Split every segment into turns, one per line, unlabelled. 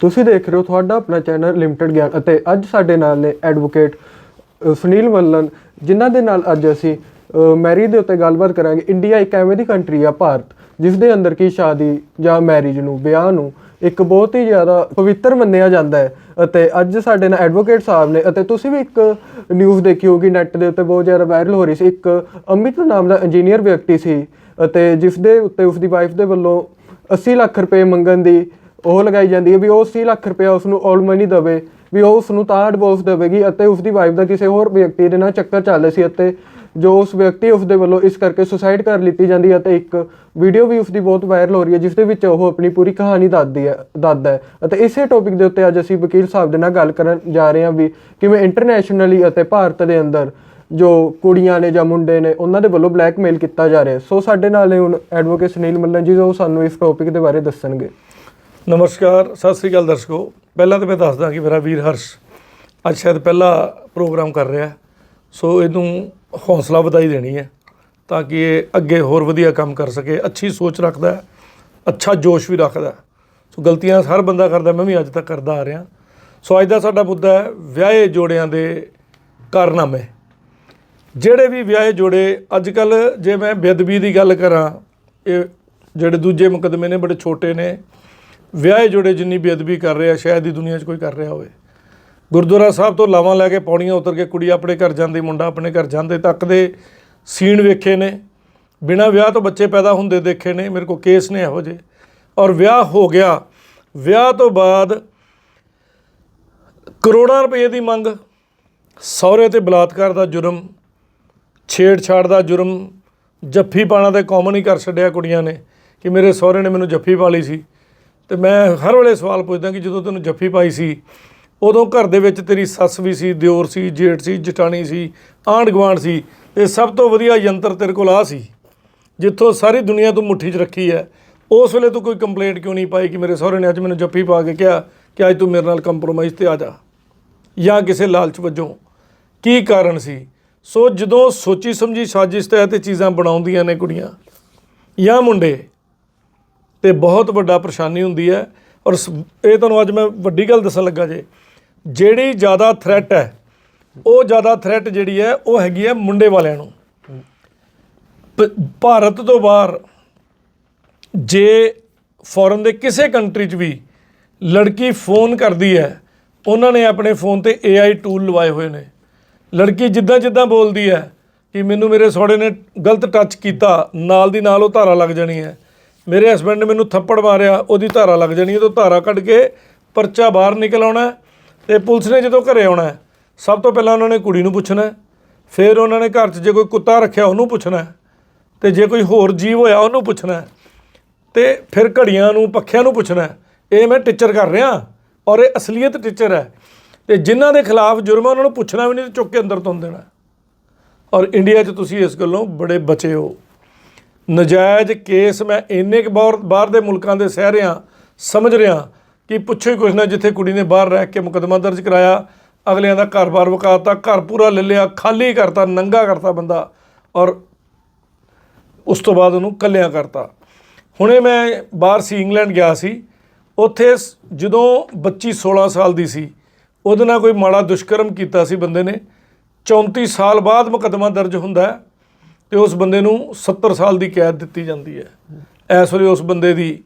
ਤੁਸੀਂ ਦੇਖ ਰਹੇ ਹੋ ਤੁਹਾਡਾ ਆਪਣਾ ਚੈਨਲ ਲਿਮਟਿਡ ਗਿਆਨ ਅਤੇ ਅੱਜ ਸਾਡੇ ਨਾਲ ਨੇ ਐਡਵੋਕੇਟ ਸੁਨੀਲ ਮੱਲਨ, ਜਿਨ੍ਹਾਂ ਦੇ ਨਾਲ ਅੱਜ ਅਸੀਂ ਮੈਰਿਜ ਦੇ ਉੱਤੇ ਗੱਲਬਾਤ ਕਰਾਂਗੇ। ਇੰਡੀਆ ਇੱਕ ਐਵੇਂ ਦੀ ਕੰਟਰੀ ਆ ਭਾਰਤ ਜਿਸ ਦੇ ਅੰਦਰ ਕੀ ਸ਼ਾਦੀ ਜਾਂ ਮੈਰਿਜ ਨੂੰ, ਵਿਆਹ ਨੂੰ ਇੱਕ ਬਹੁਤ ਹੀ ਜ਼ਿਆਦਾ ਪਵਿੱਤਰ ਮੰਨਿਆ ਜਾਂਦਾ ਹੈ ਅਤੇ ਅੱਜ ਸਾਡੇ ਨਾਲ ਐਡਵੋਕੇਟ ਸਾਹਿਬ ਨੇ ਅਤੇ ਤੁਸੀਂ ਵੀ ਇੱਕ ਨਿਊਜ਼ ਦੇਖੀ ਹੋਗੀ ਨੈਟ ਦੇ ਉੱਤੇ ਬਹੁਤ ਜ਼ਿਆਦਾ ਵਾਇਰਲ ਹੋ ਰਹੀ ਸੀ। ਇੱਕ ਅਮਿਤ ਨਾਮ ਦਾ ਇੰਜੀਨੀਅਰ ਵਿਅਕਤੀ ਸੀ ਅਤੇ ਜਿਸ ਦੇ ਉੱਤੇ ਉਸ ਦੀ ਵਾਈਫ ਦੇ ਵੱਲੋਂ 80 ਲੱਖ ਰੁਪਏ ਮੰਗਣ ਦੀ ਉਹ ਲਗਾਈ ਜਾਂਦੀ ਹੈ ਵੀ ਉਹ 80 ਲੱਖ ਰੁਪਏ ਉਸ ਨੂੰ ਆਲ ਮਨੀ ਦੇਵੇ, ਵੀ ਉਹ ਉਸ ਨੂੰ ਤਾਂ ਡਿਵੋਰਸ ਦੇਵੇਗੀ ਅਤੇ ਉਸ ਦੀ ਵਾਈਫ ਦਾ ਕਿਸੇ ਹੋਰ ਵਿਅਕਤੀ ਦੇ ਨਾਲ ਚੱਕਰ ਚੱਲ ਰਿਹਾ ਸੀ ਅਤੇ ਜੋ ਉਸ ਵਿਅਕਤੀ ਉਸ ਦੇ ਵੱਲੋਂ ਇਸ ਕਰਕੇ ਸੁਸਾਈਡ ਕਰ ਲਿੱਤੀ ਜਾਂਦੀ ਹੈ ਅਤੇ ਇੱਕ ਵੀਡੀਓ ਵੀ ਉਸ ਦੀ ਬਹੁਤ ਵਾਇਰਲ ਹੋ ਰਹੀ ਹੈ, ਜਿਸ ਦੇ ਵਿੱਚ ਉਹ ਆਪਣੀ ਪੂਰੀ ਕਹਾਣੀ ਦੱਸਦੀ ਹੈ, ਦੱਸਦਾ ਹੈ ਅਤੇ ਇਸੇ ਟੌਪਿਕ ਦੇ ਉੱਤੇ ਅੱਜ ਅਸੀਂ ਵਕੀਲ ਸਾਹਿਬ ਦੇ ਨਾਲ ਗੱਲ ਕਰਨ ਜਾ ਰਹੇ ਹਾਂ ਵੀ ਕਿਵੇਂ ਇੰਟਰਨੈਸ਼ਨਲੀ ਅਤੇ ਭਾਰਤ ਦੇ ਅੰਦਰ ਜੋ ਕੁੜੀਆਂ ਨੇ ਜਾਂ ਮੁੰਡੇ ਨੇ ਉਹਨਾਂ ਦੇ ਵੱਲੋਂ ਬਲੈਕਮੇਲ ਕੀਤਾ ਜਾ ਰਿਹਾ ਸੋ ਸਾਡੇ ਨਾਲ ਨੇ ਹੁਣ ਐਡਵੋਕੇਟ ਸੁਨੀਲ ਮੱਲਨ ਜੀ, ਜੋ ਸਾਨੂੰ ਇਸ ਟੌਪਿਕ ਦੇ ਬਾਰੇ ਦੱਸਣਗੇ।
ਨਮਸਕਾਰ, ਸਤਿ ਸ੍ਰੀ ਅਕਾਲ ਦਰਸ਼ਕੋ। ਪਹਿਲਾਂ ਤਾਂ ਮੈਂ ਦੱਸਦਾ ਕਿ ਮੇਰਾ ਵੀਰ ਹਰਸ਼ ਅੱਜ ਸ਼ਾਇਦ ਪਹਿਲਾ ਪ੍ਰੋਗਰਾਮ ਕਰ ਰਿਹਾ। ਸੋ ਇਹਨੂੰ ਹੌਸਲਾ ਵਧਾਈ ਦੇਣੀ ਹੈ ਤਾਂ ਕਿ ਇਹ ਅੱਗੇ ਹੋਰ ਵਧੀਆ ਕੰਮ ਕਰ ਸਕੇ, ਅੱਛੀ ਸੋਚ ਰੱਖਦਾ ਹੈ, ਅੱਛਾ ਜੋਸ਼ ਵੀ ਰੱਖਦਾ ਸੋ ਗਲਤੀਆਂ ਹਰ ਬੰਦਾ ਕਰਦਾ, ਮੈਂ ਵੀ ਅੱਜ ਤੱਕ ਕਰਦਾ ਆ ਰਿਹਾ। ਸੋ ਅੱਜ ਦਾ ਸਾਡਾ ਮੁੱਦਾ ਹੈ ਵਿਆਹੇ ਜੋੜਿਆਂ ਦੇ ਕਾਰਨਾਮੇ। ਜਿਹੜੇ ਵੀ ਵਿਆਹੇ ਜੋੜੇ ਅੱਜ ਕੱਲ ਜੇ ਮੈਂ ਬੇਦਬੀ ਦੀ ਗੱਲ ਕਰਾਂ, ਇਹ ਜਿਹੜੇ ਦੂਜੇ ਮੁਕੱਦਮੇ ਨੇ, ਬੜੇ ਛੋਟੇ ਨੇ ਵਿਆਹੇ ਜੋੜੇ ਜਿੰਨੀ ਬੇਅਦਬੀ ਕਰ ਰਿਹਾ, ਸ਼ਾਇਦ ਹੀ ਦੁਨੀਆ 'ਚ ਕੋਈ ਕਰ ਰਿਹਾ ਹੋਵੇ। ਗੁਰਦੁਆਰਾ ਸਾਹਿਬ ਤੋਂ ਲਾਵਾਂ ਲੈ ਕੇ ਪੌੜੀਆਂ ਉਤਰ ਕੇ ਕੁੜੀ ਆਪਣੇ ਘਰ ਜਾਂਦੀ, ਮੁੰਡਾ ਆਪਣੇ ਘਰ ਜਾਂਦੇ ਤੱਕ ਦੇ ਸੀਨ ਵੇਖੇ ਨੇ। ਬਿਨਾਂ ਵਿਆਹ ਤੋਂ ਬੱਚੇ ਪੈਦਾ ਹੁੰਦੇ ਦੇਖੇ ਨੇ, ਮੇਰੇ ਕੋਲ ਕੇਸ ਨੇ ਇਹੋ ਜਿਹੇ। ਔਰ ਵਿਆਹ ਹੋ ਗਿਆ। ਵਿਆਹ ਤੋਂ ਬਾਅਦ ਕਰੋੜਾਂ ਰੁਪਏ ਦੀ ਮੰਗ, ਸਹੁਰੇ ਤੇ ਬਲਾਤਕਾਰ ਦਾ ਜੁਰਮ, ਛੇੜਛਾੜ ਦਾ ਜੁਰਮ, ਜੱਫੀ ਪਾਣਾ ਤੇ ਕਾਮਨ ਹੀ ਕਰ ਛੱਡਿਆ ਕੁੜੀਆਂ ਨੇ ਕਿ ਮੇਰੇ ਸਹੁਰੇ ਨੇ ਮੈਨੂੰ ਜੱਫੀ ਪਾ ਲਈ ਸੀ। ਤੇ ਮੈਂ ਹਰ ਵੇਲੇ ਸਵਾਲ ਪੁੱਛਦਾ ਕਿ ਜਦੋਂ ਤੈਨੂੰ ਜੱਫੀ ਪਾਈ ਸੀ, ਉਦੋਂ ਘਰ ਦੇ ਵਿੱਚ ਤੇਰੀ ਸੱਸ ਵੀ ਸੀ, ਦਿਓਰ ਸੀ, ਜੇਠ ਸੀ ਜਟਾਣੀ ਸੀ, ਆਂਢ ਗੁਆਂਢ ਸੀ, ਤੇ ਸਭ ਤੋਂ ਵਧੀਆ ਯੰਤਰ ਤੇਰੇ ਕੋਲ ਆ ਸੀ, ਜਿੱਥੋਂ ਸਾਰੀ ਦੁਨੀਆ ਤੂੰ ਮੁੱਠੀ 'ਚ ਰੱਖੀ ਹੈ। ਉਸ ਵੇਲੇ ਤੂੰ ਕੋਈ ਕੰਪਲੇਂਟ ਕਿਉਂ ਨਹੀਂ ਪਾਈ ਕਿ ਮੇਰੇ ਸਹੁਰੇ ਨੇ ਅੱਜ ਮੈਨੂੰ ਜੱਫੀ ਪਾ ਕੇ ਕਿਹਾ ਕਿ ਅੱਜ ਤੂੰ ਮੇਰੇ ਨਾਲ ਕੰਪਰੋਮਾਈਜ਼ ਤੇ ਆ ਜਾ, ਜਾਂ ਕਿਸੇ ਲਾਲਚ ਵਜੋਂ? ਕੀ ਕਾਰਨ ਸੀ? ਸੋ ਜਦੋਂ ਸੋਚੀ ਸਮਝੀ ਸਾਜ਼ਿਸ਼ ਤਹਿਤ ਇਹ ਚੀਜ਼ਾਂ ਬਣਾਉਂਦੀਆਂ ਨੇ ਕੁੜੀਆਂ, ਜਾਂ ਮੁੰਡੇ ਤੇ ਬਹੁਤ ਵੱਡਾ ਪਰੇਸ਼ਾਨੀ ਹੁੰਦੀ ਹੈ। ਔਰ ਸ- ਇਹ ਤੁਹਾਨੂੰ ਅੱਜ ਮੈਂ ਵੱਡੀ ਗੱਲ ਦੱਸਣ ਲੱਗਾ ਜੇ। ਜਿਹੜੀ ਜ਼ਿਆਦਾ ਥ੍ਰੈਟ ਹੈ, ਉਹ ਜ਼ਿਆਦਾ ਥ੍ਰੈਟ ਜਿਹੜੀ ਹੈ, ਉਹ ਹੈਗੀ ਹੈ ਮੁੰਡੇ ਵਾਲਿਆਂ ਨੂੰ। ਪ- ਭਾਰਤ ਤੋਂ ਬਾਹਰ ਜੇ ਫੋਰਨ ਦੇ ਕਿਸੇ ਕੰਟਰੀ 'ਚ ਵੀ ਲੜਕੀ ਫੋਨ ਕਰਦੀ ਹੈ, ਉਹਨਾਂ ਨੇ ਆਪਣੇ ਫੋਨ ਤੇ AI ਟੂਲ ਲਵਾਏ ਹੋਏ ਨੇ। ਲੜਕੀ ਜਿੱਦਾਂ ਜਿੱਦਾਂ ਬੋਲਦੀ ਹੈ ਕਿ ਮੈਨੂੰ ਮੇਰੇ ਸਹੁਰੇ ਨੇ ਗਲਤ ਟੱਚ ਕੀਤਾ, ਨਾਲ ਦੀ ਨਾਲ ਉਹ ਧਾਰਾ ਲੱਗ ਜਾਣੀ ਹੈ। ਮੇਰੇ ਹਸਬੰਡ ਨੇ ਮੈਨੂੰ ਥੱਪੜ ਮਾਰਿਆ ਉਹਦੀ ਧਾਰਾ ਲੱਗ ਜਾਣੀ ਹੈ ਤਾਂ ਧਾਰਾ ਕੱਢ ਕੇ ਪਰਚਾ ਬਾਹਰ ਨਿਕਲ ਆਉਣਾ ਹੈ ਤੇ ਪੁਲਿਸ ਨੇ ਜਦੋਂ ਘਰੇ ਆਉਣਾ ਸਭ ਤੋਂ ਪਹਿਲਾਂ ਉਹਨਾਂ ਨੇ ਕੁੜੀ ਨੂੰ ਪੁੱਛਣਾ ਫਿਰ ਉਹਨਾਂ ਨੇ ਘਰ 'ਚ ਜੇ ਕੋਈ ਕੁੱਤਾ ਰੱਖਿਆ ਉਹਨੂੰ ਪੁੱਛਣਾ ਹੈ, ਤੇ ਜੇ ਕੋਈ ਹੋਰ ਜੀਵ ਹੋਇਆ ਉਹਨੂੰ ਪੁੱਛਣਾ ਹੈ। ਤੇ ਫਿਰ ਘੜੀਆਂ ਨੂੰ ਪੱਖਿਆਂ ਨੂੰ ਪੁੱਛਣਾ ਇਹ ਮੈਂ ਟੀਚਰ ਕਰ ਰਿਹਾ ਔਰ ਇਹ ਅਸਲੀਅਤ ਟੀਚਰ ਹੈ ਤੇ ਜਿਨ੍ਹਾਂ ਦੇ ਖਿਲਾਫ ਜੁਰਮ ਹੈ ਉਹਨਾਂ ਨੂੰ ਪੁੱਛਣਾ ਵੀ ਨਹੀਂ ਤੇ ਚੁੱਕ ਕੇ ਅੰਦਰ ਤੁੰਨ ਦੇਣਾ ਔਰ ਇੰਡੀਆ 'ਚ ਤੁਸੀਂ ਇਸ ਗੱਲੋਂ ਬੜੇ ਬਚੇ ਹੋ ਨਜਾਇਜ਼ ਕੇਸ ਮੈਂ ਇੰਨੇ ਕੁ ਬਾਹਰ ਬਾਹਰ ਦੇ ਮੁਲਕਾਂ ਦੇ ਸਹਿ ਰਿਹਾ ਸਮਝ ਰਿਹਾ ਕਿ ਪੁੱਛੋ ਹੀ ਕੁਛ ਨਾ ਜਿੱਥੇ ਕੁੜੀ ਨੇ ਬਾਹਰ ਰਹਿ ਕੇ ਮੁਕੱਦਮਾ ਦਰਜ ਕਰਾਇਆ, ਅਗਲਿਆਂ ਦਾ ਘਰ-ਬਾਰ ਵਕਾਤਾ, ਘਰ ਪੂਰਾ ਲੈ ਲਿਆ, ਖਾਲੀ ਕਰਤਾ, ਨੰਗਾ ਕਰਤਾ ਬੰਦਾ ਔਰ ਉਸ ਤੋਂ ਬਾਅਦ ਉਹਨੂੰ ਕੱਲਿਆਂ ਕਰਤਾ। ਹੁਣੇ ਮੈਂ ਬਾਹਰ ਸੀ, ਇੰਗਲੈਂਡ ਗਿਆ ਸੀ। ਉੱਥੇ ਸ- ਜਦੋਂ ਬੱਚੀ 16 ਸਾਲ ਦੀ ਸੀ, ਉਹਦੇ ਨਾਲ ਕੋਈ ਮਾੜਾ ਦੁਸ਼ਕਰਮ ਕੀਤਾ ਸੀ ਬੰਦੇ ਨੇ। 34 ਸਾਲ ਬਾਅਦ ਮੁਕੱਦਮਾ ਦਰਜ ਹੁੰਦਾ ਹੈ। ਤੇ ਉਸ ਬੰਦੇ ਨੂੰ 70 ਸਾਲ ਦੀ ਕੈਦ ਦਿੱਤੀ ਜਾਂਦੀ ਹੈ। ਇਸ ਵੇਲੇ ਉਸ ਬੰਦੇ ਦੀ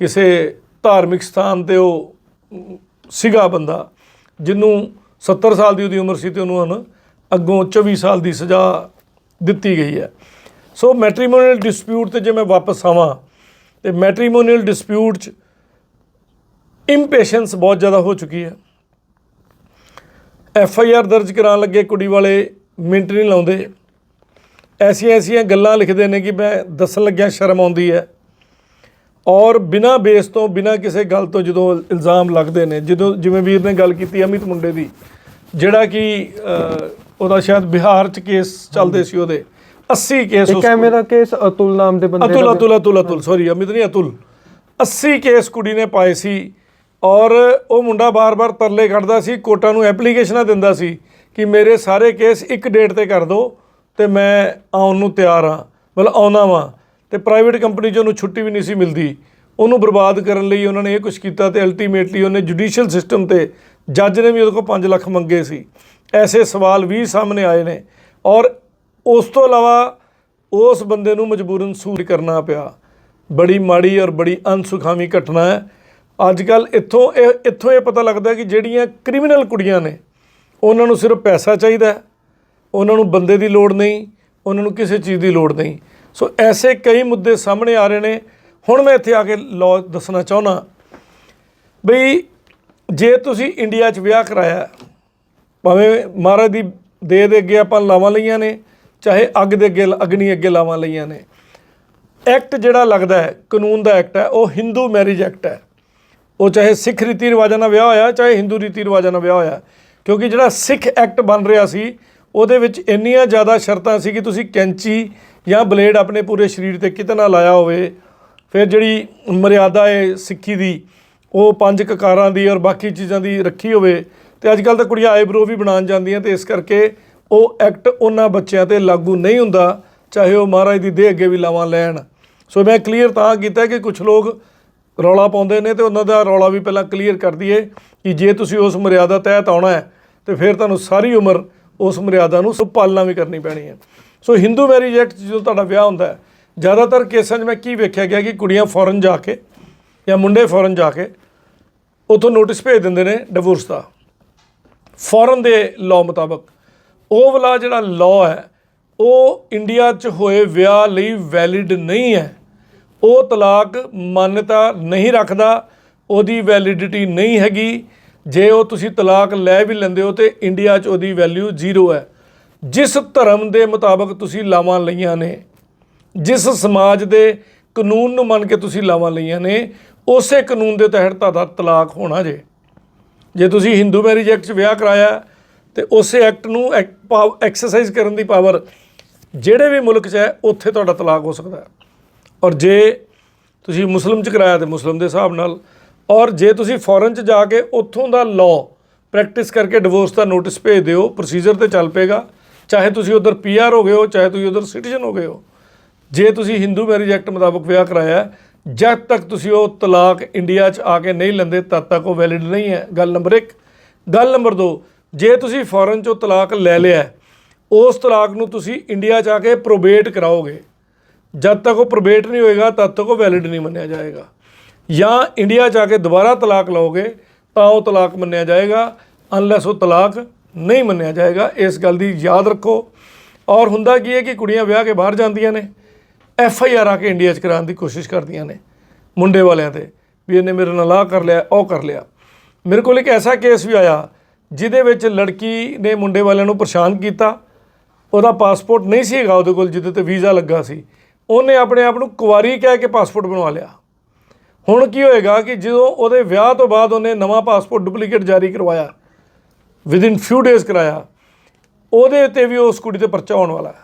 ਕਿਸੇ ਧਾਰਮਿਕ ਸਥਾਨ ਤੇ ਉਹ ਅਮ, ਸੀਗਾ ਬੰਦਾ ਜਿਹਨੂੰ 70 ਸਾਲ ਦੀ ਉਹਦੀ ਉਮਰ ਸੀ ਤੇ ਉਹਨੂੰ ਹੁਣ ਅੱਗੋਂ 24 ਸਾਲ ਦੀ ਸਜ਼ਾ ਦਿੱਤੀ ਗਈ ਹੈ। ਸੋ ਮੈਟ੍ਰੀਮੋਨੀਅਲ ਡਿਸਪਿਊਟ ਤੇ ਜੇ ਮੈਂ ਵਾਪਸ ਆਵਾਂ ਤੇ ਮੈਟ੍ਰੀਮੋਨੀਅਲ ਡਿਸਪਿਊਟ 'ਚ ਇੰਪੇਸ਼ੈਂਸ ਬਹੁਤ ਜ਼ਿਆਦਾ ਹੋ ਚੁੱਕੀ ਹੈ। ਐਫ ਆਈ ਆਰ ਦਰਜ ਕਰਾਉਣ ਲੱਗੇ ਕੁੜੀ ਵਾਲੇ ਮਿੰਟ ਨਹੀਂ ਲਾਉਂਦੇ। ਐਸੀਆਂ ਐਸੀਆਂ ਗੱਲਾਂ ਲਿਖਦੇ ਨੇ ਕਿ ਮੈਂ ਦੱਸਣ ਲੱਗਿਆ ਸ਼ਰਮ ਆਉਂਦੀ ਹੈ। ਔਰ ਬਿਨਾਂ ਬੇਸ ਤੋਂ ਬਿਨਾਂ ਕਿਸੇ ਗੱਲ ਤੋਂ ਜਦੋਂ ਇਲਜ਼ਾਮ ਲੱਗਦੇ ਨੇ ਜਦੋਂ ਜਿਵੇਂ ਵੀਰ ਨੇ ਗੱਲ ਕੀਤੀ ਅਮਿਤ ਮੁੰਡੇ ਦੀ ਜਿਹੜਾ ਕਿ ਉਹਦਾ ਸ਼ਾਇਦ ਬਿਹਾਰ ਚ ਕੇਸ ਚੱਲਦੇ ਸੀ ਉਹਦੇ 80 ਕੇਸ
ਇੱਕ
ਉਸ
ਐਵੇਂ ਦਾ ਕੇਸ ਅਤੁਲ ਨਾਮ ਦੇ ਬੰਦੇ
ਅਤੁਲ ਅਤੁਲ ਅਤੁਲ ਅਤੁਲ ਸੌਰੀ ਅਮਿਤ ਨਹੀਂ ਅਤੁਲ। 80 ਕੇਸ ਕੁੜੀ ਨੇ ਪਾਏ ਸੀ ਔਰ ਉਹ ਮੁੰਡਾ ਬਾਰ-ਬਾਰ ਤਰਲੇ ਕੱਢਦਾ ਸੀ ਕੋਰਟਾਂ ਨੂੰ ਐਪਲੀਕੇਸ਼ਨਾਂ ਦਿੰਦਾ ਸੀ ਕਿ ਮੇਰੇ ਸਾਰੇ ਕੇਸ ਇੱਕ ਡੇਟ ਤੇ ਕਰ ਦਿਓ ਤੇ ਮੈਂ ਆਉਣ ਨੂੰ ਤਿਆਰ ਹਾਂ। ਮਤਲਬ ਆਉਂਦਾ ਵਾਂ। ਤੇ ਪ੍ਰਾਈਵੇਟ ਕੰਪਨੀ 'ਚ ਉਹਨੂੰ ਛੁੱਟੀ ਵੀ ਨਹੀਂ ਸੀ ਮਿਲਦੀ। ਉਹਨੂੰ ਬਰਬਾਦ ਕਰਨ ਲਈ ਉਹਨਾਂ ਨੇ ਇਹ ਕੁਝ ਕੀਤਾ ਤੇ ਅਲਟੀਮੇਟਲੀ ਉਹਨੇ ਜੁਡੀਸ਼ੀਅਲ ਸਿਸਟਮ ਤੇ ਜੱਜ ਨੇ ਵੀ ਉਹਦੇ ਕੋਲ 5 ਲੱਖ ਮੰਗੇ ਸੀ। ਐਸੇ ਸਵਾਲ ਵੀ ਸਾਹਮਣੇ ਆਏ ਨੇ। ਔਰ ਉਸ ਤੋਂ ਇਲਾਵਾ ਉਸ ਬੰਦੇ ਨੂੰ ਮਜਬੂਰਨ ਸੂਰ ਕਰਨਾ ਪਿਆ। ਬੜੀ ਮਾੜੀ ਔਰ ਬੜੀ ਅਨਸੁਖਾਵੀ ਘਟਨਾ ਹੈ। ਅੱਜ ਕੱਲ ਇੱਥੋਂ ਇਹ ਇੱਥੋਂ ਇਹ ਪਤਾ ਲੱਗਦਾ ਕਿ ਜਿਹੜੀਆਂ ਕ੍ਰਿਮੀਨਲ ਕੁੜੀਆਂ ਨੇ, ਉਹਨਾਂ ਨੂੰ ਸਿਰਫ ਪੈਸਾ ਚਾਹੀਦਾ ਹੈ। ਉਹਨਾਂ ਨੂੰ ਬੰਦੇ ਦੀ ਲੋੜ ਨਹੀਂ, ਉਹਨਾਂ ਨੂੰ ਕਿਸੇ ਚੀਜ਼ ਦੀ ਲੋੜ ਨਹੀਂ। ਸੋ ਐਸੇ ਕਈ ਮੁੱਦੇ ਸਾਹਮਣੇ ਆ ਰਹੇ ਨੇ। ਹੁਣ ਮੈਂ ਇੱਥੇ ਆ ਕੇ ਲਾਅ ਦੱਸਣਾ ਚਾਹੁੰਦਾ, ਬਈ ਜੇ ਤੁਸੀਂ ਇੰਡੀਆ 'ਚ ਵਿਆਹ ਕਰਾਇਆ, ਭਾਵੇਂ ਮਹਾਰਾਜ ਦੀ ਦੇ ਦੇ ਅੱਗੇ ਆਪਾਂ ਲਾਵਾਂ ਲਈਆਂ ਨੇ, ਚਾਹੇ ਅੱਗ ਦੇ ਅੱਗੇ, ਅਗਨੀ ਅੱਗੇ ਲਾਵਾਂ ਲਈਆਂ ਨੇ, ਐਕਟ ਜਿਹੜਾ ਲੱਗਦਾ ਹੈ, ਕਾਨੂੰਨ ਦਾ ਐਕਟ ਹੈ, ਉਹ ਹਿੰਦੂ ਮੈਰਿਜ ਐਕਟ ਹੈ। ਉਹ ਚਾਹੇ ਸਿੱਖ ਰੀਤੀ ਰਿਵਾਜਾਂ ਨਾਲ ਵਿਆਹ ਹੋਇਆ, ਚਾਹੇ ਹਿੰਦੂ ਰੀਤੀ ਰਿਵਾਜਾਂ ਨਾਲ ਵਿਆਹ ਹੋਇਆ, ਕਿਉਂਕਿ ਜਿਹੜਾ ਸਿੱਖ ਐਕਟ ਬਣ ਰਿਹਾ ਸੀ ਉਹਦੇ ਵਿੱਚ ਇੰਨੀਆਂ ਜ਼ਿਆਦਾ ਸ਼ਰਤਾਂ ਸੀ ਕਿ ਤੁਸੀਂ ਕੈਂਚੀ ਜਾਂ ਬਲੇਡ ਆਪਣੇ ਪੂਰੇ ਸਰੀਰ ਤੇ ਕਿਤੇ ਨਾ ਲਾਇਆ ਹੋਵੇ। ਫਿਰ ਜਿਹੜੀ ਮਰਿਆਦਾ ਹੈ ਸਿੱਖੀ ਦੀ, ਉਹ ਪੰਜ ਕਕਾਰਾਂ ਦੀ ਔਰ ਬਾਕੀ ਚੀਜ਼ਾਂ ਦੀ ਰੱਖੀ ਹੋਵੇ। ਤੇ ਅੱਜ ਕੱਲ ਤਾਂ ਕੁੜੀਆਂ ਆਈਬ੍ਰੋ ਵੀ ਬਣਾਉਣ ਜਾਂਦੀਆਂ ਤੇ ਇਸ ਕਰਕੇ ਉਹ ਐਕਟ ਉਹਨਾਂ ਬੱਚਿਆਂ ਤੇ ਲਾਗੂ ਨਹੀਂ ਹੁੰਦਾ, ਚਾਹੇ ਉਹ ਮਹਾਰਾਜ ਦੀ ਦੇਹ ਅੱਗੇ ਵੀ ਲਾਵਾਂ ਲੈਣ। ਸੋ ਮੈਂ ਕਲੀਅਰ ਤਾਂ ਕੀਤਾ ਕਿ ਕੁਝ ਲੋਕ ਰੌਲਾ ਪਾਉਂਦੇ ਨੇ ਤੇ ਉਹਨਾਂ ਦਾ ਰੌਲਾ ਵੀ ਪਹਿਲਾਂ ਕਲੀਅਰ ਕਰ ਦਈਏ ਕਿ ਜੇ ਤੁਸੀਂ ਉਸ ਮਰਿਆਦਾ ਤਹਿਤ ਆਉਣਾ ਹੈ, ਤੇ ਫਿਰ ਤੁਹਾਨੂੰ ਸਾਰੀ ਉਮਰ ਉਸ ਮਰਿਆਦਾ ਨੂੰ ਪਾਲਣਾ ਵੀ ਕਰਨੀ ਪੈਣੀ ਹੈ। ਸੋ ਹਿੰਦੂ ਮੈਰਿਜ ਐਕਟ 'ਚ ਜਦੋਂ ਤੁਹਾਡਾ ਵਿਆਹ ਹੁੰਦਾ ਹੈ, ਜ਼ਿਆਦਾਤਰ ਕੇਸਾਂ 'ਚ ਮੈਂ ਕੀ ਵੇਖਿਆ ਗਿਆ ਕਿ ਕੁੜੀਆਂ ਫੌਰਨ ਜਾ ਕੇ ਜਾਂ ਮੁੰਡੇ ਫੌਰਨ ਜਾ ਕੇ ਉਥੋਂ ਨੋਟਿਸ ਭੇਜ ਦਿੰਦੇ ਨੇ ਡਿਵੋਰਸ ਦਾ। ਫੌਰਨ ਦੇ ਲਾਅ ਮੁਤਾਬਕ। ਉਹ ਵਾਲਾ ਜਿਹੜਾ ਲਾਅ ਹੈ, ਉਹ ਇੰਡੀਆ 'ਚ ਹੋਏ ਵਿਆਹ ਲਈ ਵੈਲਿਡ ਨਹੀਂ ਹੈ। ਉਹ ਤਲਾਕ ਮਾਨਤਾ ਨਹੀਂ ਰੱਖਦਾ, ਉਹਦੀ ਵੈਲਿਡਿਟੀ ਨਹੀਂ ਹੈਗੀ। ਜੇ ਉਹ ਤੁਸੀਂ ਤਲਾਕ ਲੈ ਵੀ ਲੈਂਦੇ ਹੋ ਤੇ ਇੰਡੀਆ 'ਚ ਉਹਦੀ ਵੈਲਿਊ ਜ਼ੀਰੋ ਹੈ। ਜਿਸ ਧਰਮ ਦੇ ਮੁਤਾਬਕ ਤੁਸੀਂ ਲਾਵਾਂ ਲਈਆਂ ਨੇ ਜਿਸ ਸਮਾਜ ਦੇ ਕਾਨੂੰਨ ਨੂੰ ਮੰਨ ਕੇ ਤੁਸੀਂ ਲਾਵਾਂ ਲਈਆਂ ਨੇ ਉਸੇ ਕਾਨੂੰਨ ਦੇ ਤਹਿਤ ਤੁਹਾਡਾ ਤਲਾਕ ਹੋਣਾ ਜੇ। ਜੇ ਤੁਸੀਂ ਹਿੰਦੂ ਮੈਰਿਜ ਐਕਟ 'ਚ ਵਿਆਹ ਕਰਾਇਆ ਹੈ, ਤੇ ਉਸੇ ਐਕਟ ਨੂੰ ਐਕਸਰਸਾਈਜ਼ ਕਰਨ ਦੀ ਪਾਵਰ ਜਿਹੜੇ ਵੀ ਮੁਲਕ 'ਚ ਹੈ ਉੱਥੇ ਤੁਹਾਡਾ ਤਲਾਕ ਹੋ ਸਕਦਾ ਹੈ। ਔਰ ਜੇ ਤੁਸੀਂ ਮੁਸਲਮ 'ਚ ਕਰਾਇਆ ਤੇ ਮੁਸਲਮ ਦੇ ਹਿਸਾਬ ਨਾਲ ਔਰ ਜੇ ਤੁਸੀਂ ਫੋਰਨ 'ਚ ਜਾ ਕੇ ਉੱਥੋਂ ਦਾ ਲਾਅ ਪ੍ਰੈਕਟਿਸ ਕਰਕੇ ਡਿਵੋਰਸ ਦਾ ਨੋਟਿਸ ਭੇਜ ਦਿਓ ਪ੍ਰੋਸੀਜਰ ਤੇ ਚੱਲ ਪਏਗਾ। ਚਾਹੇ ਤੁਸੀਂ ਉਧਰ ਪੀਆਰ ਹੋ ਗਏ ਹੋ, ਚਾਹੇ ਤੁਸੀਂ ਉਧਰ ਸਿਟੀਜ਼ਨ ਹੋ ਗਏ ਹੋ। ਜੇ ਤੁਸੀਂ ਹਿੰਦੂ ਮੈਰਿਜ ਐਕਟ ਮੁਤਾਬਕ ਵਿਆਹ ਕਰਾਇਆ ਜਦ ਤੱਕ ਤੁਸੀਂ ਉਹ ਤਲਾਕ ਇੰਡੀਆ 'ਚ ਆ ਕੇ ਨਹੀਂ ਲੈਂਦੇ, ਤਦ ਤੱਕ ਉਹ ਵੈਲਿਡ ਨਹੀਂ ਹੈ। ਗੱਲ ਨੰਬਰ 1 ਗੱਲ ਨੰਬਰ 2 ਜੇ ਤੁਸੀਂ ਫੋਰਨ 'ਚੋਂ ਤਲਾਕ ਲੈ ਲਿਆ ਉਸ ਤਲਾਕ ਨੂੰ ਤੁਸੀਂ ਇੰਡੀਆ 'ਚ ਆ ਕੇ ਪ੍ਰੋਬੇਟ ਕਰਾਓਗੇ। ਜਦ ਤੱਕ ਉਹ ਪ੍ਰੋਬੇਟ ਨਹੀਂ ਹੋਏਗਾ, ਤਦ ਤੱਕ ਉਹ ਵੈਲਿਡ ਨਹੀਂ ਮੰਨਿਆ ਜਾਏਗਾ। ਜਾਂ ਇੰਡੀਆ 'ਚ ਆ ਕੇ ਦੁਬਾਰਾ ਤਲਾਕ ਲਓਗੇ, ਤਾਂ ਉਹ ਤਲਾਕ ਮੰਨਿਆ ਜਾਏਗਾ ਅਨਲੈਸ ਉਹ ਤਲਾਕ ਨਹੀਂ ਮੰਨਿਆ ਜਾਏਗਾ। ਇਸ ਗੱਲ ਦੀ ਯਾਦ ਰੱਖੋ। ਔਰ ਹੁੰਦਾ ਕੀ ਹੈ ਕਿ ਕੁੜੀਆਂ ਵਿਆਹ ਕੇ ਬਾਹਰ ਜਾਂਦੀਆਂ ਨੇ ਐਫ ਆਈ ਆਰ ਆ ਕੇ ਇੰਡੀਆ 'ਚ ਕਰਾਉਣ ਦੀ ਕੋਸ਼ਿਸ਼ ਕਰਦੀਆਂ ਨੇ, ਮੁੰਡੇ ਵਾਲਿਆਂ ਤੇ, ਵੀ ਇਹਨੇ ਮੇਰੇ ਨਾਲ ਆਹ ਕਰ ਲਿਆ, ਉਹ ਕਰ ਲਿਆ। ਮੇਰੇ ਕੋਲ ਇੱਕ ਐਸਾ ਕੇਸ ਵੀ ਆਇਆ, ਜਿਹਦੇ ਵਿੱਚ ਲੜਕੀ ਨੇ ਮੁੰਡੇ ਵਾਲਿਆਂ ਨੂੰ ਪਰੇਸ਼ਾਨ ਕੀਤਾ। ਉਹਦਾ ਪਾਸਪੋਰਟ ਨਹੀਂ ਸੀ ਹੈਗਾ ਉਹਦੇ ਕੋਲ, ਜਿਹਦੇ ਤੇ ਵੀਜ਼ਾ ਲੱਗਾ ਸੀ। ਉਹਨੇ ਆਪਣੇ ਆਪ ਨੂੰ ਕੁਵਾਰੀ ਕਹਿ ਕੇ ਪਾਸਪੋਰਟ ਬਣਵਾ ਲਿਆ। ਹੁਣ ਕੀ ਹੋਏਗਾ ਕਿ ਜਦੋਂ ਉਹਦੇ ਵਿਆਹ ਤੋਂ ਬਾਅਦ ਉਹਨੇ ਨਵਾਂ ਪਾਸਪੋਰਟ ਡੁਪਲੀਕੇਟ ਜਾਰੀ ਕਰਵਾਇਆ ਵਿਦਿਨ ਫਿਊ ਡੇਜ਼ ਕਰਾਇਆ, ਉਹਦੇ ਉੱਤੇ ਵੀ ਉਸ ਕੁੜੀ ਤੇ ਪਰਚਾ ਹੋਣ ਵਾਲਾ ਹੈ।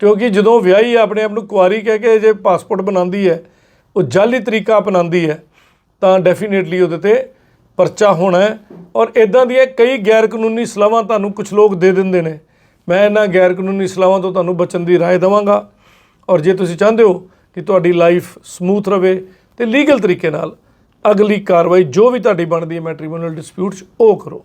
ਕਿਉਂਕਿ ਜਦੋਂ ਵਿਆਹੀ ਆਪਣੇ ਆਪ ਨੂੰ ਕੁਆਰੀ ਕਹਿ ਕੇ ਜੇ ਪਾਸਪੋਰਟ ਬਣਾਉਂਦੀ ਹੈ, ਉਹ ਜਾਲੀ ਤਰੀਕਾ ਅਪਣਾਉਂਦੀ ਹੈ, ਤਾਂ ਡੈਫੀਨੇਟਲੀ ਉਹਦੇ ਤੇ ਪਰਚਾ ਹੋਣਾ ਔਰ ਇਦਾਂ ਦੀਆਂ ਕਈ ਗੈਰ ਕਾਨੂੰਨੀ ਸਲਾਹਾਂ ਤੁਹਾਨੂੰ ਕੁਝ ਲੋਕ ਦੇ ਦਿੰਦੇ ਨੇ। ਮੈਂ ਇਹਨਾਂ ਗੈਰ ਕਾਨੂੰਨੀ ਸਲਾਹਾਂ ਤੋਂ ਤੁਹਾਨੂੰ ਬਚਣ ਦੀ ਰਾਏ ਦੇਵਾਂਗਾ। ਔਰ ਜੇ ਤੁਸੀਂ ਚਾਹੁੰਦੇ ਹੋ ਕਿ ਤੁਹਾਡੀ ਲਾਈਫ ਸਮੂਥ ਰਵੇ ਤੇ ਲੀਗਲ ਤਰੀਕੇ ਨਾਲ ਅਗਲੀ ਕਾਰਵਾਈ ਜੋ ਵੀ ਤੁਹਾਡੀ ਬਣਦੀ ਹੈ ਮੈਟ੍ਰੀਮੋਨੀਅਲ ਡਿਸਪਿਊਟਸ ਉਹ ਕਰੋ।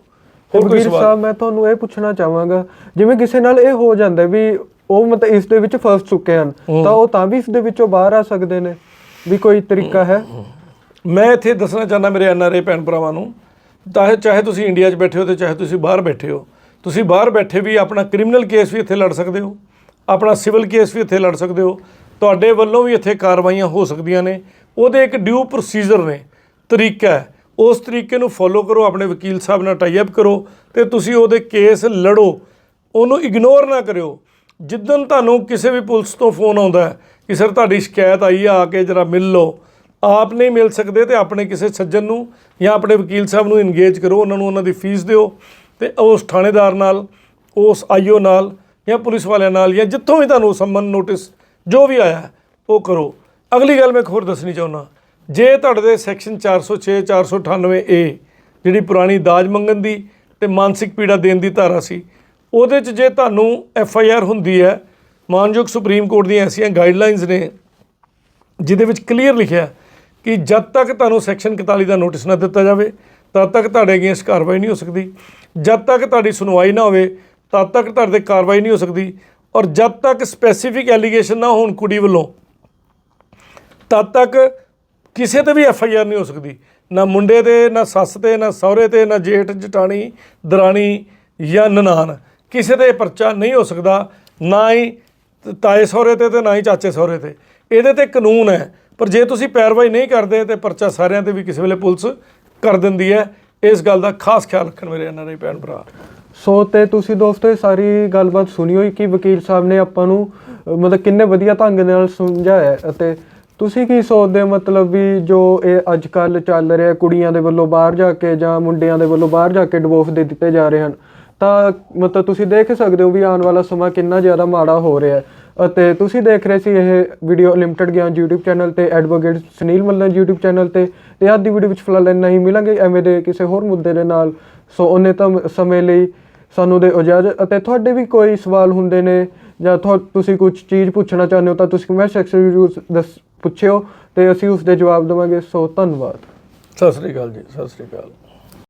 ਹੋਰ ਕੋਈ ਸਵਾਲ?
ਸਾਹਿਬ ਮੈਂ ਤੁਹਾਨੂੰ ਇਹ ਪੁੱਛਣਾ ਚਾਹਾਂਗਾ ਜਿਵੇਂ ਕਿਸੇ ਨਾਲ ਇਹ ਹੋ ਜਾਂਦਾ ਵੀ ਉਹ ਮਤਲਬ ਇਸ ਦੇ ਵਿੱਚ ਫਸ ਚੁੱਕੇ ਹਨ ਤਾਂ ਉਹ ਤਾਂ ਵੀ ਇਸ ਦੇ ਵਿੱਚੋਂ ਬਾਹਰ ਆ ਸਕਦੇ ਨੇ? ਵੀ ਕੋਈ ਤਰੀਕਾ ਹੈ?
ਮੈਂ ਇੱਥੇ ਦੱਸਣਾ ਚਾਹੁੰਦਾ ਮੇਰੇ ਐਨਆਰਏ ਭੈਣ ਭਰਾਵਾਂ ਨੂੰ ਚਾਹੇ ਚਾਹੇ ਤੁਸੀਂ ਇੰਡੀਆ 'ਚ ਬੈਠੇ ਹੋ ਤੇ ਚਾਹੇ ਤੁਸੀਂ ਬਾਹਰ ਬੈਠੇ ਹੋ ਤੁਸੀਂ ਬਾਹਰ ਬੈਠੇ ਵੀ ਆਪਣਾ ਕ੍ਰਿਮੀਨਲ ਕੇਸ ਵੀ ਇੱਥੇ ਲੜ ਸਕਦੇ ਹੋ ਆਪਣਾ ਸਿਵਲ ਕੇਸ ਵੀ ਇੱਥੇ ਲੜ ਸਕਦੇ ਹੋ ਤੁਹਾਡੇ ਵੱਲੋਂ ਵੀ ਇੱਥੇ ਕਾਰਵਾਈਆਂ ਹੋ ਸਕਦੀਆਂ ਨੇ ਉਹਦੇ ਇੱਕ ਡਿਊ ਪ੍ਰੋਸੀਜਰ ਨੇ। ਤਰੀਕਾ ਉਸ ਤਰੀਕੇ ਨੂੰ ਫੋਲੋ ਕਰੋ, ਆਪਣੇ ਵਕੀਲ ਸਾਹਿਬ ਨਾਲ ਟਾਈ ਅਪ ਕਰੋ ਤੇ ਤੁਸੀਂ ਉਹਦੇ ਕੇਸ ਲੜੋ। ਉਹਨੂੰ ਇਗਨੋਰ ਨਾ ਕਰਿਓ। ਜਿੱਦਨ ਤੁਹਾਨੂੰ ਕਿਸੇ ਵੀ ਪੁਲਿਸ ਤੋਂ ਫੋਨ ਆਉਂਦਾ ਕਿ ਸਰ ਤੁਹਾਡੀ ਸ਼ਿਕਾਇਤ ਆਈ ਆ ਆ ਕੇ ਜਰਾ ਮਿਲ ਲਓ, ਆਪ ਨਹੀਂ ਮਿਲ ਸਕਦੇ ਤੇ ਆਪਣੇ ਕਿਸੇ ਸੱਜਣ ਨੂੰ ਜਾਂ ਆਪਣੇ ਵਕੀਲ ਸਾਹਿਬ ਨੂੰ ਇੰਗੇਜ ਕਰੋ, ਉਹਨਾਂ ਨੂੰ ਉਹਨਾਂ ਦੀ ਫੀਸ ਦਿਓ ਤੇ ਉਸ ਥਾਣੇਦਾਰ ਨਾਲ, ਉਸ ਆਈਓ ਨਾਲ ਜਾਂ ਪੁਲਿਸ ਵਾਲਿਆਂ ਨਾਲ ਜਾਂ ਜਿੱਥੋਂ ਵੀ ਤੁਹਾਨੂੰ ਸੰਮਨ ਨੋਟਿਸ ਜੋ ਵੀ ਆਇਆ ਉਹ ਕਰੋ। ਅਗਲੀ ਗੱਲ ਮੈਂ ਇੱਕ ਹੋਰ ਦੱਸਣੀ ਚਾਹੁੰਦਾ। ਜੇ ਤੁਹਾਡੇ ਦੇ ਸੈਕਸ਼ਨ 406 498 ਏ ਜਿਹੜੀ ਪੁਰਾਣੀ ਦਾਜ ਮੰਗਣ ਦੀ ਤੇ ਮਾਨਸਿਕ ਪੀੜਾ ਦੇਣ ਦੀ ਧਾਰਾ ਸੀ, ਉਹਦੇ 'ਚ ਜੇ ਤੁਹਾਨੂੰ ਐਫ ਆਈ ਆਰ ਹੁੰਦੀ ਹੈ, ਮਾਨਯੋਗ ਸੁਪਰੀਮ ਕੋਰਟ ਦੀਆਂ ਐਸੀਆਂ ਗਾਈਡਲਾਈਨਸ ਨੇ, ਜਿਹਦੇ ਵਿੱਚ ਕਲੀਅਰ ਲਿਖਿਆ ਕਿ ਜਦ ਤੱਕ ਤੁਹਾਨੂੰ ਸੈਕਸ਼ਨ 41 ਦਾ ਨੋਟਿਸ ਨਾ ਦਿੱਤਾ ਜਾਵੇ, ਤਦ ਤੱਕ ਤੁਹਾਡੇ ਅਗੇਂਸਟ ਕਾਰਵਾਈ ਨਹੀਂ ਹੋ ਸਕਦੀ। ਜਦ ਤੱਕ ਤੁਹਾਡੀ ਸੁਣਵਾਈ ਨਾ ਹੋਵੇ, ਤਦ ਤੱਕ ਤੁਹਾਡੇ ਤੇ ਕਾਰਵਾਈ ਨਹੀਂ ਹੋ ਸਕਦੀ। ਔਰ ਜਦ ਤੱਕ ਸਪੈਸੀਫਿਕ ਐਲੀਗੇਸ਼ਨ ਨਾ ਹੋਣ ਕੁੜੀ ਵੱਲੋਂ ਤਦ ਤੱਕ ਕਿਸੇ ਤੇ ਵੀ ਐਫ ਆਈ ਆਰ ਨਹੀਂ ਹੋ ਸਕਦੀ। ਨਾ ਮੁੰਡੇ ਤੇ ਨਾ ਸੱਸ ਤੇ ਨਾ ਸਹੁਰੇ ਤੇ, ਨਾ ਜੇਠ ਜਟਾਣੀ ਦਰਾਣੀ ਜਾਂ ਨਨਾਣ। ਕਿਸੇ ਤੇ ਪਰਚਾ ਨਹੀਂ ਹੋ ਸਕਦਾ, ਨਾ ਹੀ ਤਾਏ ਸਹੁਰੇ ਤੇ ਤੇ ਨਾ ਹੀ ਚਾਚੇ ਸਹੁਰੇ ਤੇ। ਇਹਦੇ ਤੇ ਕਾਨੂੰਨ ਹੈ। ਪਰ ਜੇ ਤੁਸੀਂ ਪੈਰਵਾਈ ਨਹੀਂ ਕਰਦੇ ਤੇ ਪਰਚਾ ਸਾਰਿਆਂ ਤੇ ਵੀ ਕਿਸੇ ਵੇਲੇ ਪੁਲਿਸ ਕਰ ਦਿੰਦੀ ਹੈ। ਇਸ ਗੱਲ ਦਾ ਖਾਸ ਖਿਆਲ ਰੱਖਣ ਮੇਰੇ ਇਹਨਾਂ ਦੇ ਭੈਣ ਭਰਾ।
ਸੋ ਤੇ ਤੁਸੀਂ ਦੋਸਤੋ, ਇਹ ਸਾਰੀ ਗੱਲਬਾਤ ਸੁਣੀ ਹੋਈ ਕਿ ਵਕੀਲ ਸਾਹਿਬ ਨੇ ਆਪਾਂ ਨੂੰ ਮਤਲਬ ਕਿੰਨੇ ਵਧੀਆ ਢੰਗ ਨਾਲ ਸਮਝਾਇਆ ਅਤੇ ਤੁਸੀਂ ਕੀ ਸੋਚਦੇ ਹੋ ਮਤਲਬ ਵੀ ਜੋ ਇਹ ਅੱਜ ਕੱਲ ਚੱਲ ਰਿਹਾ ਕੁੜੀਆਂ ਦੇ ਵੱਲੋਂ ਬਾਹਰ ਜਾ ਕੇ ਜਾਂ ਮੁੰਡਿਆਂ ਦੇ ਵੱਲੋਂ ਬਾਹਰ ਜਾ ਕੇ ਡਿਵੋਰਸ ਦੇ ਦਿੱਤੇ ਜਾ ਰਹੇ ਹਨ, ਤਾਂ ਮਤਲਬ ਤੁਸੀਂ ਦੇਖ ਸਕਦੇ ਹੋ ਵੀ ਆਉਣ ਵਾਲਾ ਸਮਾਂ ਕਿੰਨਾ ਜ਼ਿਆਦਾ ਮਾੜਾ ਹੋ ਰਿਹਾ ਹੈ ਅਤੇ ਤੁਸੀਂ ਦੇਖ ਰਹੇ ਸੀ ਇਹ video limited Gyan YouTube channel ਤੇ advocate Sunil Mallan YouTube channel ਤੇ ਤੇ ਅੱਜ ਦੀ ਵੀਡੀਓ ਵਿੱਚ ਫਿਲਹਾਲ ਇੰਨਾ ਹੀ, ਮਿਲਾਂਗੇ ਐਵੇਂ ਦੇ ਕਿਸੇ ਹੋਰ ਮੁੱਦੇ ਦੇ ਨਾਲ। ਸੋ ਉਹਨੇ ਤਾਂ ਸਮੇਂ ਲਈ ਸਾਨੂੰ ਦੇ ਇਜਾਜ਼ਤ ਅਤੇ ਤੁਹਾਡੇ ਵੀ ਕੋਈ ਸਵਾਲ ਹੁੰਦੇ ਨੇ ਜਾਂ ਤੁਹਾ- ਤੁਸੀਂ ਕੁਝ ਚੀਜ਼ ਪੁੱਛਣਾ ਚਾਹੁੰਦੇ ਹੋ ਤਾਂ ਤੁਸੀਂ ਕਮੈਂਟ ਸੈਕਸ਼ਨ ਵਿੱਚ ਦੱਸ, ਪੁੱਛਿਓ ਤੇ ਅਸੀਂ ਉਸ ਦੇ ਜਵਾਬ ਦੇਵਾਂਗੇ। ਸੋ, ਧੰਨਵਾਦ।
ਸਤਿ ਸ੍ਰੀ ਅਕਾਲ ਜੀ, ਸਤਿ ਸ੍ਰੀ ਅਕਾਲ।